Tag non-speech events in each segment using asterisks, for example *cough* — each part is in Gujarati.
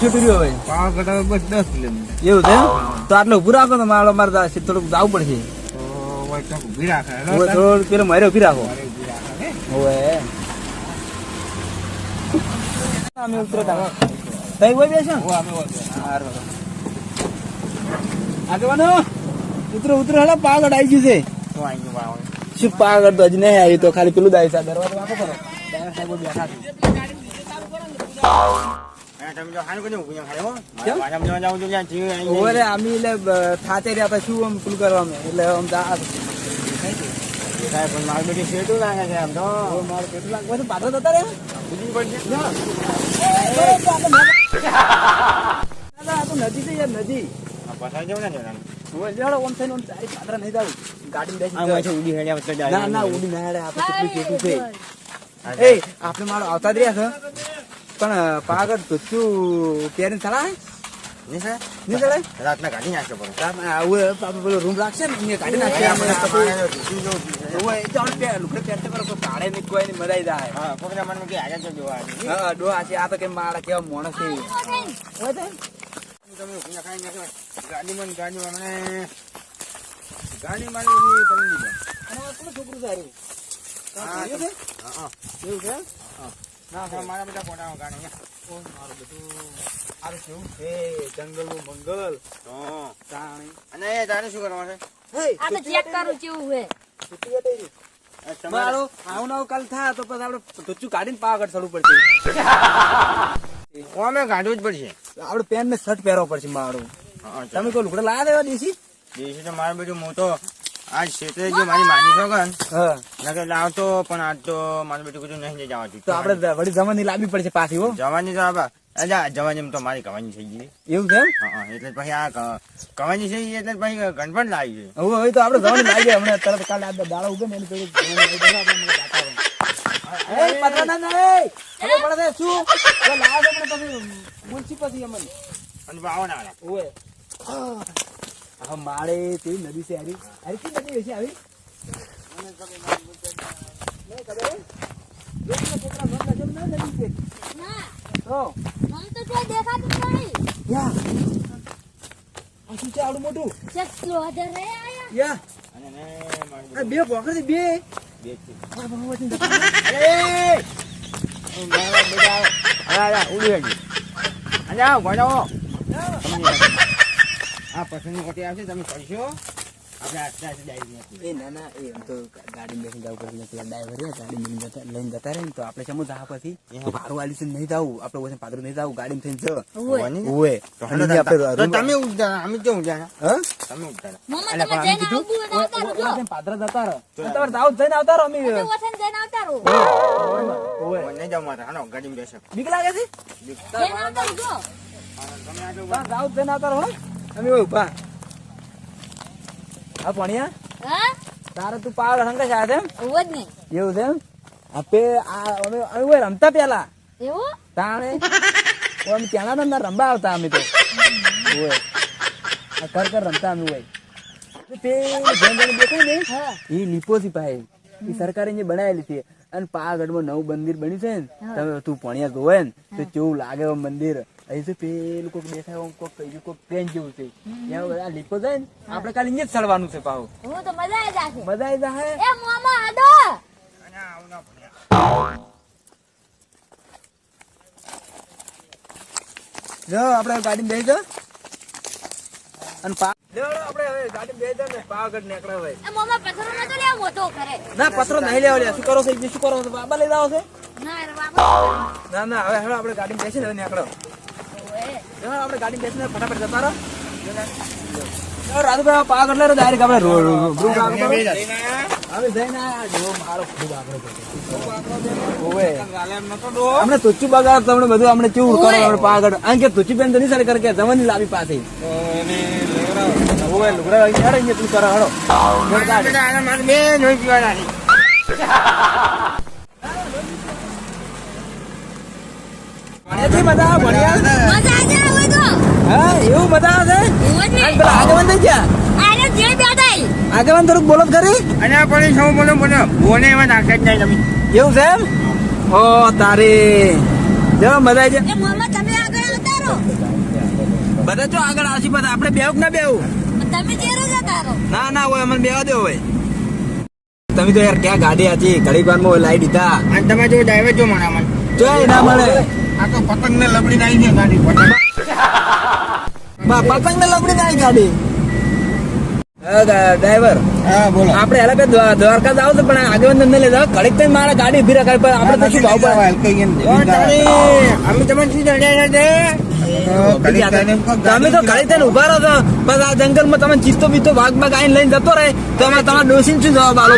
કેટલું છૂટી રહ્યું હવે પાવાગઢ બસ દસ કિલોમીટર. એવું છે તો આટલે ઉભું રાખો ને મારે મારે થોડુંક જવું પડશે. રાખે. થોડું પેલો મારે ઊભી રાખો. રાખે. હવે. અમે ઉતરો તારો. તઈ હોય બેસો. આગેવાનો ઉતરો ઉતરો હેલો પાગડ આવી ગયું છે. શું પાગડ તો હજી નહીં આવ્યું? તો ખાલી પેલું દાય છે દરવાજો વાંકો કરો. બેઠા ઓરે આમી એટલે બ- રહ્યા હતા શું આમ પેલું કરવા અમે? એટલે આમ મારું બેટી લાગે છે આમ તો. મારે કેટલું છે પાછળ જતા રહ્યા નદી છે યાર નદી જેવું ના આપણે મારો આવતા જ રહ્યા છે? પણ પાગળ ધોતું પહેરીને ચલાય નહીં સાહેબ? નહીં રાતના કાઢી નાખ્યો પડે. આપણે આવું પેલો રૂમ લાગશે ને અહીંયા કાઢી નાખીએ આપણે એ લુગડે પહેરતે પર કોઈ કાઢે નહીં કોઈ નહીં મરાઈ જાય હા, કોકના મનમાં કે જોવા હા ડો આ છે આ તો કે મારા કેવા માણસ છે હોય તમે ગાડીમાં ગાડીમાં મને પડી દીધો. છોકરું સારું હા, જોયું છે? હા, હા. એવું છે? હા. ના મારા બધા ફોટા ગાડી મારું બધું? હારું કેવું? છે જંગલનું મંગલ. તાણી અને તારે શું કરવાનું છે? આ તો ચેક કરું કેવું હે છૂટી જતી રહી. આ તમારે- મારો આવું આવું કાલ થાય તો પછી આપણે ધોચું કાઢીને પાગળ ચડવું પડશે. *laughs* અમે કાઢવું જ પડશે. આપણે પેન ને શર્ટ પહેરવો પડશે મારું તમે કોઈ લુગડા લાયા દેવા દેશી? દેશી તો મારું બધું હું તો આ ક્ષેત્રે જે મારી માની છોકન નકર લાવતો પણ આજ તો મારું બેટું કીધું નહીં જવા તો આપણે વળી જવાની લાવવી પડશે પાછી હો. જવાની તો આપા અજા જવાની તો મારી કવાની થઈ ગઈ. એવું છે હા એટલે પછી આ કવાની થઈ એટલે પછી ગણપણ લાવી છે. હવે હવે તો આપણે જવાની લાવી હમણાં. તરત કાલે આ દાડા ઉગે ને એની પેલી પડે શું? લાવો પછી અમને. અને આવે. હા મારે તે નદી છે હારી હારી કઈ નદી આવી? છે. ના. તો મને તો કોઈ દેખાતું જ નહીં. યા. આ શું છે આવડું મોટું? ચેક ક્લોઝર રે આયા. યા. અને ને મારું આ બે પોખર બે આવો. ઉડી હજી. અને આવો, આવો. આ પસંદ કોટી આવશે તમે કરશો. આપણે આસ્તે આસ્તે એ ના ના એ તો ગાડી બેસી જવું પડશે પેલા ડ્રાઈવર ગાડી લઈને જતા લઈને જતા રહે ને તો આપણે શેમાં જા પછી. તો આલી છે નહીં જવું આપણે ઓછે પાદરું નહીં જવું ગાડીમાં થઈને જ. ઓએ તો તમે અમે હા? તમે પણ કીધું? પાદરા જતા રહો. તમારે જઈને આવતા રહો અમે. વસન જઈને આવતા રહો. ઓએ નહીં જાવ મારે હાનો ગાડી બેસે. બીક લાગે છે? આવતા રહો તમે આગળ બસ જઈને આવતા રહો હો. અમે ઊભા. હા ભણ્યા તારે તું પાવર આવ્યા છે એમ? જ નહીં. એવું છે એમ? આપે આ અમે અમે રમતા પેલા. એવું? તાણે અમે ત્યાંના તો ના રમવા આવતા અમે તો. ઓય આ કર કર રમતા અમે ઓય. તો જેમ જેમ દેખાય ને એ લીપોસી ભાઈ એ સરકારે જે બનાવેલી છે અને પાવાગઢમાં નવું મંદિર બન્યું છે ને તમે તું ભણ્યા ગયો ને તો કેવું લાગે મંદિર? અહીં તો પેલું કોઈક દેખાય આમ કોઈક કઈ કોઈક ટ્રેન જેવું છે. ત્યાં બધા લીપો જાય ને આપણે કાલે અહીંયા જ ચડવાનું છે પાવ હું તો મજા આવી જશે. મજા આવી જાય એ મામા આડો. જો આપણે ગાડી દઈ જાઓ. અને પા આપણે હવે ગાડી બેસી ને પાવાગઢ નીકળે હવે એ મામા પથરો નતો લેવો મોટો કરે ના પત્રો નહીં લેવા લે શું કરો છો શું કરો છો બાબા લઈ જાવ છે ના રે બાબા ના ના હવે હવે આપણે ગાડી બેસીને હવે નીકળો ઓએ આપણે ગાડી બેસીને ફટાફટ જતા રહો રાધુભાઈ પાવાગઢ લઈ ડાયરેક્ટ આપણે રોડ રો- રો- રો- આગળ કરો. હવે જઈને જો મારો ખૂબ આગ્રહ હતો. ઓવે. ગાલે એમ નતો ડો. આપણે તુચ્ચું બગાડ તમને બધું આપણે કેવું કરો આપણે પાવાગઢ આમ કે તુચ્ચી બેન તો નહીં સારી કરે કે જવાની લાવી પાસે તો એને લેવડાવો. ઓવે લુગડા વાળી હેડો અહીંયા તું કરો હેડો આ બેટા, આને મારે બે નહીં પીવાના છે. ભણ્યાથી મજા આવે, ભણ્યા મજા આવી જાય હવે તો હા એવું બધા આવે છે પેલા આગેવાન થઈ ગયા આને જે બેઠાઈ આગેવાન થોડુંક બોલો કરી ખરી. અને પણ સૌ બોલો બોલો. બોને એમાં નાખે જ નહીં તમે. એવું છે એમ? ઓ તારે. જો બધા આવી એ મોમાં તમે આગળ આવતા રહો બધા જો આગળ આવશે બધા આપણે બેવું કે ના બેવું તમે જતા ના ના હોય અમને બેવા દેવો હોય તમે તો યાર ક્યાં ગાડી હતી? ઘડી વારમાં હોય લાઈ દીધા. અને તમે જો ડ્રાઈવર જો મને મને જો ના મળે. આ તો પતંગ ને લબડી નાઈ છે ગાડી. પતંગ ને લબડી નાઈ ગાડી. ડ્રાઈવર? હા બોલો. આપણે એલા દ્વારકા જાવ તો પણ આગળ ને લઈ જાવ. ઘડીક તો મારા ગાડી ઊભી રખાય પણ આપણે તો શું ભાવ અમે તમને શું તમે તો ઘડી થઈને ઊભા રહો છો. બસ આ જંગલમાં તમે ચીસ્તો બીસ્તો ભાગ ભાગ આઈને લઈને જતો રહે. તો અમે તમારા ડોસીને શું જવાબ આલો?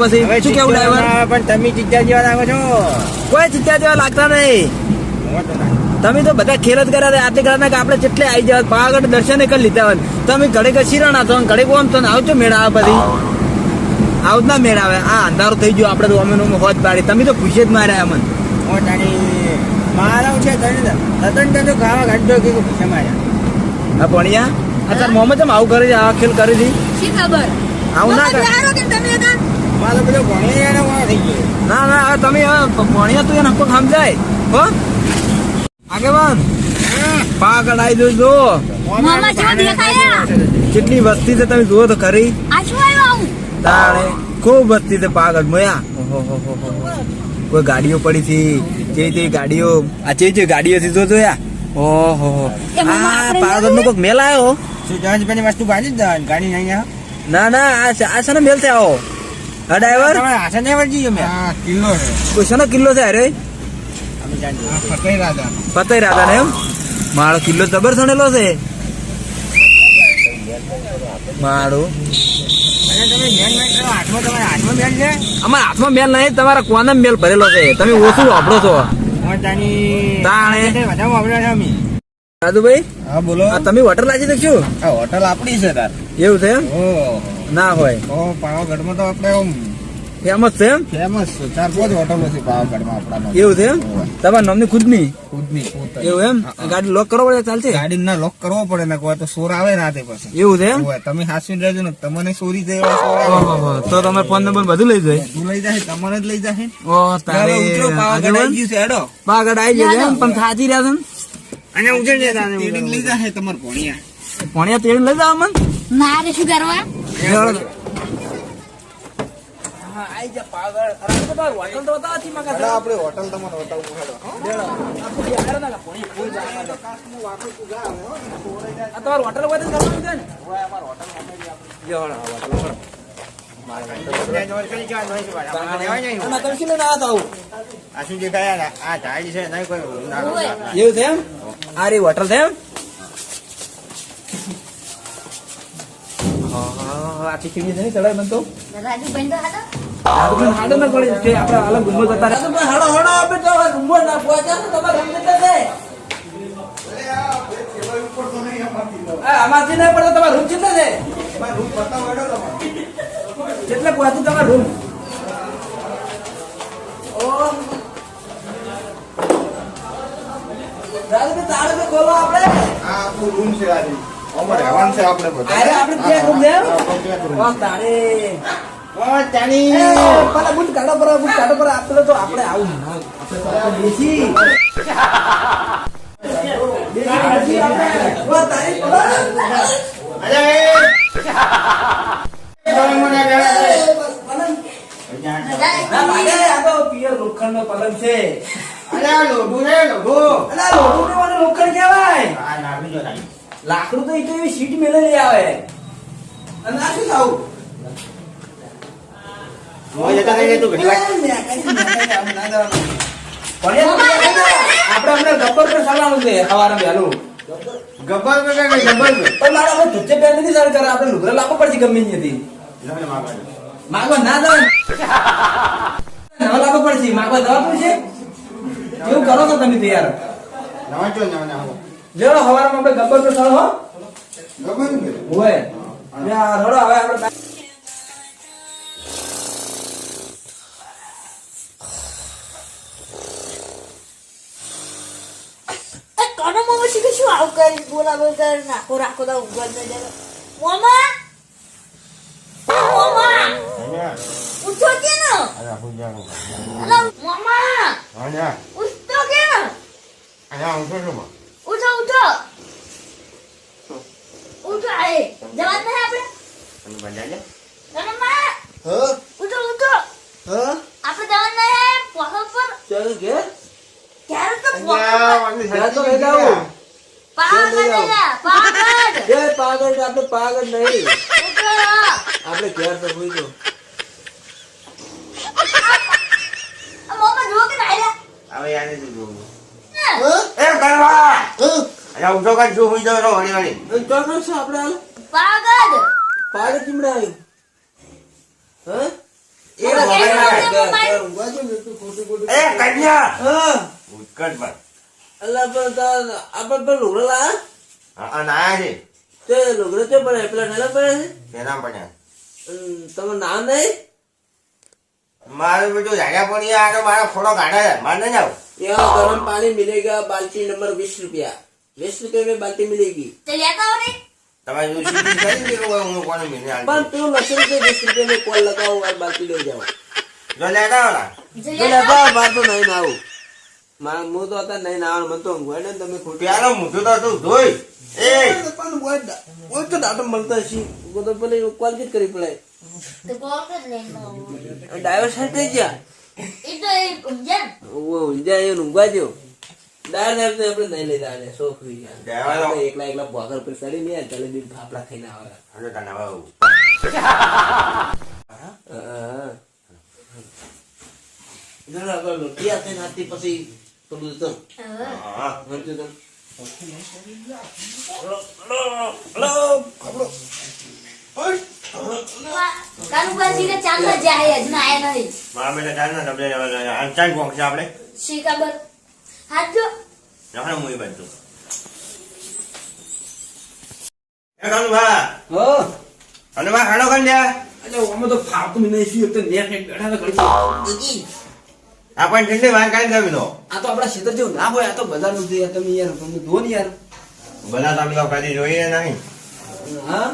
પછી. શું કેવું ડ્રાઈવર? પણ તમે ચિત્તા જેવા લાગો છો. કોઈ ચિત્તા જેવા લાગતા નહીં. તમે તો બધા ખેલ જ કર્યા આતે કર્યા કે આપણે કેટલે આવી જવા પાવાગઢ દર્શન કરી લીધા હોય. તમે ઘડીક શિરણ છો ઘડીક ઓમ તો આવજો મેળા આવે બધી આવું ના મેળ આવે. આ અંધારું થઈ ગયું આપણે તો અમે નો હોજ પાડી. તમે તો પૂછે જ માર્યા અમન. મારા છે રતન તો ખાવા કાઢજો કે પૂછે માર્યા. આ ભણિયા? અત્યારે મોહમ્મદ આવું કરે છે? આ ખેલ કરી હતી ખબર? આવું ના કર. જાણો કે તમે હતા? મારો બધો ભણી થઈ ગયો. ના ના તમે ભણ્યા તું એને સમજાય. હો? આગેવાન પાક આવી જજો જો મોમાં જેવા દેખાયા. કેટલી વસ્તી છે તમે જુઓ તો ખરી. તારે ખૂબ વસ્તી છે પાક મોયા. કોઈ ગાડીઓ પડી હતી જે તે ગાડીઓ આ જે જે ગાડીઓ થી જોજો યા ઓહો એમાં આ આપણે નો? કોઈક મેલ આવ્યો શું જહાજ પેલી વસ્તુ ગાડી જ ગાડી નહીં ના ના આ છે- આ છે ને મેલ આવો હા ડ્રાઈવર નહીં વળગી ગયો મેં. કિલ્લો છે કોઈ શેનો કિલ્લો છે અરે જાણીએ ફતેહ રાજા. રાધા ને એમ? મારો કિલ્લો જબર સણેલો છે. મારો અમારા હાથમાં મેલ નહીં તમારા કોના મેલ ભરેલો છે. તમે ઓછું વાપરો છો. હું તાની તાણે. વધારે વાપર્યા છે હા બોલો. તમે હોટલ લાગી દઈશું આ હોટલ આપણી છે તાર. એવું છે એમ? ઓ ના હોય. ઓ પાવાગઢમાં તો આપણે ફેમસ છે એમ? ફેમસ છે. ચાર પાંચ હોટલો છે પાવાગઢમાં આપણા એવું છે એમ? તમારા નામની ખુદની? ખુદની ખુદ. એવું એમ? ગાડી લોક કરવો પડે ચાલશે? ગાડી ના લોક કરવો પડે ને કોઈ તો સોર આવે રાતે પછી. એવું છે એમ? તમે હાસવી રહેજો ને તમને જાય સોર. ઓહો, તો તમે ફોન નંબર બધું લઈ જાય? તું લઈ જાય તમને જ લઈ જાય. ઓ તારે. પાવાગઢ આવી ગયું છે હેડો. પાવાગઢ આવી જશે એમ? પણ થાતી રહ્યા છે અને ઉજળ જાય તાને લઈ જાય તમાર ભણિયા. ભણિયા તેડી લઈ જાવ મન ના રે શું કરવા? આપણે હોટલ તમને બતાવું હેડો. આ શું જે કયા ને, આ છે. નહીં. કોઈ ના ઓય. એવું છે એમ? આ રી હોટલ છે એમ? આખી ખીડી છે ને ચડાઈ બનતો રાજુ બંધ તો હતા? હાડો ના પડે કે આપણે અલગ રૂમમાં જતા રહે હાડો હાડો આપણે તો રૂમમાં ના પહોંચ્યા તો તમારે રૂમ કેટલા છે આમાંથી નહીં પડે તમારા રૂમ કેટલા છે તમારા રૂમ રૂમ છે આજે અમારે રહેવાનું છે. આપણે બધા આપણે રૂમ છે તારે. આપણે તો આપણે આવું. અરે, ના, પલંગ છે લોખંડ લોખંડ નાખી લાકડું તો એ તો એવી સીટ મેળવી આવે. અને આ શું થાવું? મોય જતા રહી તું ઘડી આપણે આપણે ગબ્બર પર ચાલવાનું છે સવારે વહેલું. ગબ્બર પે કઈ ગબ્બર પે. પણ મારે આપણે ધોતી પહેરીને નથી આપણે પડશે ગમે લગ્ન માગવા ના નવા લાવવું પડશે. માગવા જવા પડશે? એવું કરો છો તમે તૈયાર. નવા. જો આપણે ગબ્બર પર ચાલો હો. ગબ્બર હોય. હવે આપણે એ મમ્મી મોમાં શીખે શું આવું કરી બોલા બોલ કર નાખો રાખો દા ઉગલ ને જરા મમ્મા મમ્મા. ઉઠો કે ન અરે, આપું જાણું. અલા મોમાં હા જા ઉઠતો કે ને ઊંચો છું માં. ઉઠો ઉઠો ઉઠો આય જવાન નહીં આપણે અને બંધા જા. મમ્મા હ ઉઠો ઉઠો હ આપણે જવાન નહીં પહોંચ પર ચાલ ઘેર પાગળ નહીં પાગળ એ પાગળ આપણે પાગળ નહીં ઉઠો આપણે ઘેર તો હોઈ તો આ જો હવે જોવું. એ કરવા હુઈ જાવ ચોકડો છે આપણે હાલ પાગળ પાગળ ચીમડા હા એ કન્યા હા ઉત્કટ પણ એટલે પણ આપણે પણ લુગડો લાયા? હા નાયા છે? તે લુગડો છે પણ પેલા ઠેલા પડ્યા છે? ઠેલા પડ્યા તમે ના નહીં મારે બીજું ઝાડા પડી આ મારા ખોડો કાઢા છે. મારે નહીં જાવ યહ ગરમ પાણી મિલેગા બાલ્ટી નંબર વીસ રૂપિયા. વીસ રૂપિયા મેં બાલ્ટી મિલેગી તો લેતા હો જો સીધી કરી દેલો હોય હું કોને મિલે આલ પણ પેલું લસણ કે વીસ રૂપિયા કોલ લગાવો બાકી લઈ જાવ જો લેતા આવલા જો લેતા બાર તો નહીં આવું. મારા મુ તો હતા નહીં નાવાનું મન તો ને તમે ખોટી યાર કરી પડે. તો ગોળ થઈ ગયા. એ તો એ ઊંજા નહીં લઈ દાળ શોખ થઈ એકલા એકલા બોગર પર ચડી ને બી ફાફડા ખાઈને આવે. અને તને પછી પેલું તો હવે હા. ભરતું તો. કાનુબાજી કે ચાંદા જાય જ ના આયા નહીં મારા બેટા ચાલ ને તમને હવે આમ ચાલ પહોંચશે આપણે શી ખબર હાજો આપણે મુઈ બનતું એ કાનુભા, હા. કાનુભા, ખાડો કરી. અલ્યા, આમાં તો ફાવતું નહીં શું, એક તો નેટ બેઠા તો ઘડી. આપણને ઠંડી વાર કાઢી દેવી દો આ તો આપણા ક્ષેત્ર જેવું ના હોય આ તો બજારનું છે યાર તમે યાર તમે જુઓ ને યાર. બધા તમે તો જોઈએ નહીં. હા?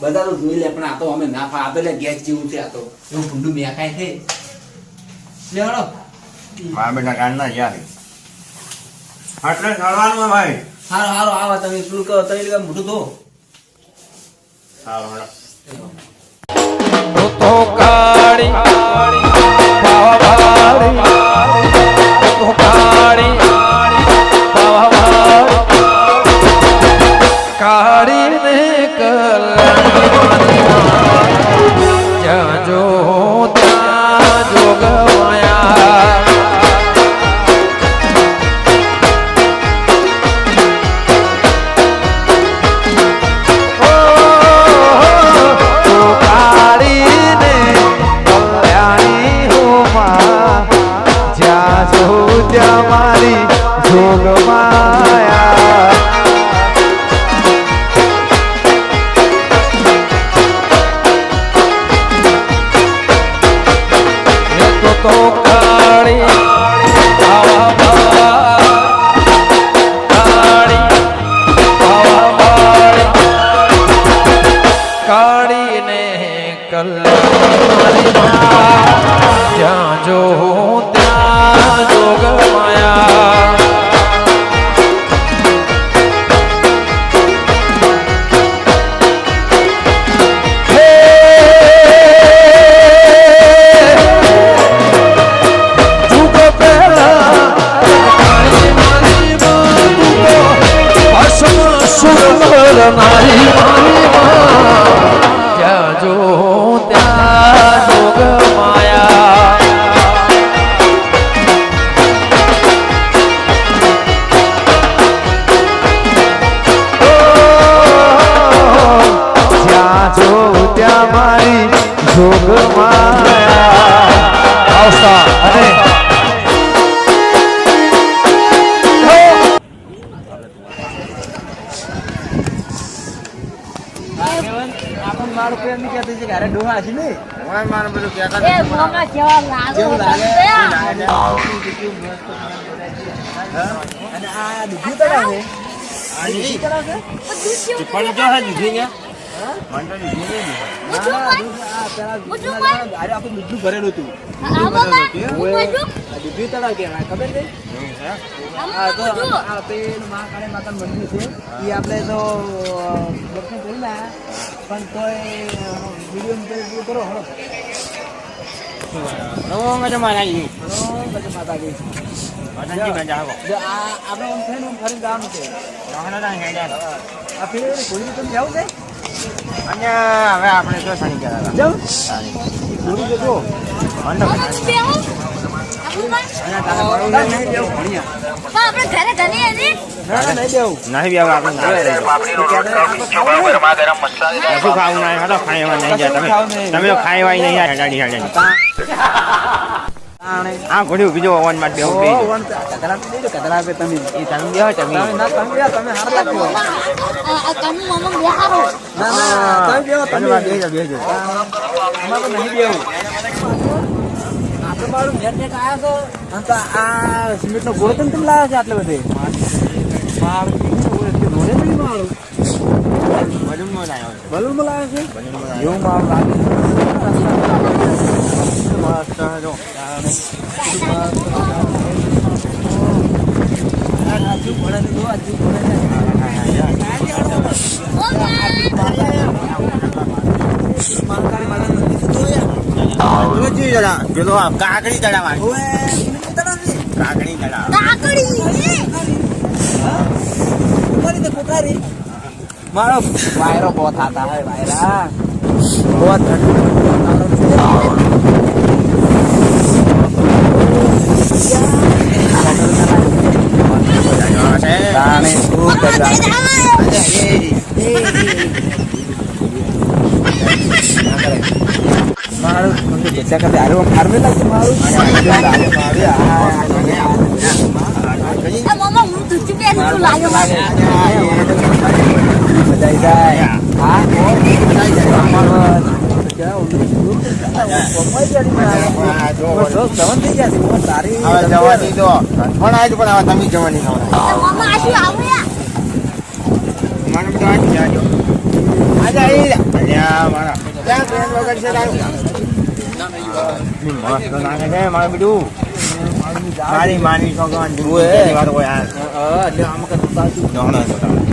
બજારનું જોઈ લે પણ આ તો અમે ના ફા આ ગેસ જેવું છે આ તો. એવું ભૂંડું મેકાય છે. લે હળો મારા બેટા કાઢના જ્યાં એટલે ચડવાનું હે ભાઈ. હારો હારો આવા તમે શું કહો તમે મોઢું ધો. સારું તો કાળી જ્યાં જો મારું બધું કહેતા એ મોમાં કેવા લાગે. લાગે? અને આ પણ જો હે દીધી ને નહીં. ભરેલું હતું. ખબરમાં હું તો આ પેલું મહાકાળી માતાનું મંદિર છે. એ આપણે તો દર્શન કરી લાયા પણ તોય વીડિયો કરો હળો નવો મજો માતાજી. હળો ગજબ માતાજી. માતાજી મજા આ આપણે આમ થઈને ફરીને જવાનું છે ના. આ ફેર કોઈ રીતે જવું છે? અને હવે આપણે તો શનિ ગયા હતા. જવું શનિ. જજો મને તો આમાં ખબર જ બેહું. આમાં માં. અને ના, નહીં? નહીં દેવું ભણ્યા પણ આપણે ઘરે ઘણી હતી ના ના નહીં દેવું નહીં બી હવે આપણે ના લઈએ. કશું ખાવું નહીં તમે ખાઈ એવા નહીં આ ઘોડી બીજો અવાજ માટે બેહું બેહી તો તમે એ તમે બેહો તમે. તમે ના તમે બેહો, તમે હારા લાગો આ- આ તમે મમ્મા બેહારો ના ના તમે બેહો તમે તમે બેહજો બેહજો તો નહીં બેહવું. આપણે મારું નેટ નેટ આયા તો અને તો આ સિમેન્ટનો ગોળો કેમ કેમ લાવ્યો છે આટલે બધે? ગોળે નહીં લાવ્યો છે. બલૂનમાં લાવ્યો છે. એવું મારું લાગે જો. આજુ ને જો આજુ તો જોયા પેલો કાકડી છે કાકડી તે કોઠારી મારો વાયરો બહુ થતા હે વાયરા બહુ તાણે ખૂબ કરવા મારું મને જેટલા કદે આરો મારવે લાગે મારું જવાની તો પણ આજ પણ હવે તમે જવાની આવી મારા માની છોકરાની